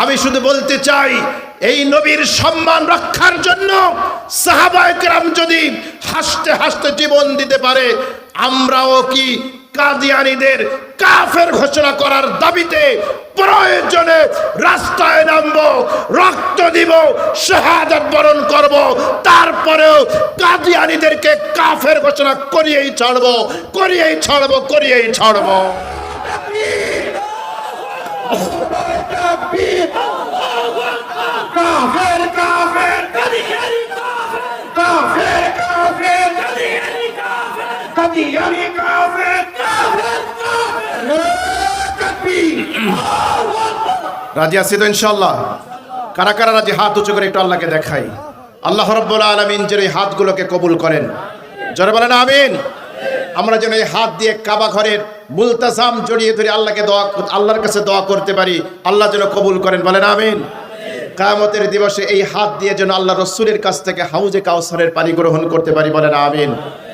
আমি শুধু বলতে চাই, এই নবীর সম্মান রক্ষার জন্য সাহাবায়করাম যদি হাসতে হাসতে জীবন দিতে পারে, আমরাও কি কাদিয়ানিদের কাফের ঘোষণা করার দাবিতে প্রয়োজনে রাস্তায় নামবো, রক্ত দিব, শাহাদাত বরণ করব, তারপরেও কাদিয়ানিদেরকে কাফের ঘোষণা করিয়েই ছাড়ব করিয়েই ছাড়ব, করিয়েই ছাড়বো কাফের কাফের কাফের কাফের কাফের তাকবীর রাজি আছি তো ইনশাল্লাহ কারা কারা রাজি হাত উঁচু করে একটু আল্লাহকে দেখাই আল্লাহ রব্বুল আলমিন যেন এই হাতগুলোকে কবুল করেন জোরে বলেন আমিন আমরা যেন এই হাত দিয়ে কাবা ঘরের মুলতাসাম জড়িয়ে ধরে আল্লাহকে দোয়া আল্লাহর কাছে দোয়া করতে পারি আল্লাহ যেন কবুল করেন বলেন আমিন কায়ামতের দিবসে এই হাত দিয়ে যেন আল্লাহ রসুলের কাছ থেকে হাউজে কাউসারের পানি গ্রহণ করতে পারি বলেন আমিন